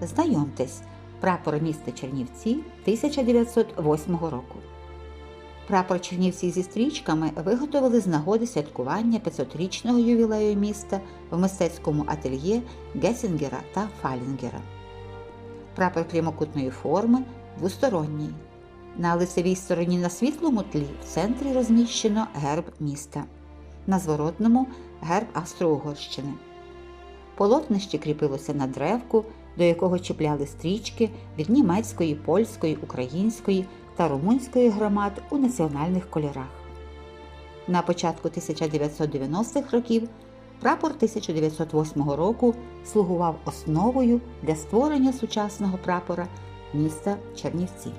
Знайомтесь, прапор міста Чернівці 1908 року. Прапор Чернівці зі стрічками виготовили з нагоди святкування 500-річного ювілею міста в мистецькому ательє Гесінгера та Фалінгера. Прапор прямокутної форми двосторонній. На лицевій стороні на світлому тлі в центрі розміщено герб міста, на зворотному герб Австро-Угорщини. Полотнище кріпилося на древку, до якого чіпляли стрічки від німецької, польської, української та румунської громад у національних кольорах. На початку 1990-х років прапор 1908 року слугував основою для створення сучасного прапора міста Чернівці.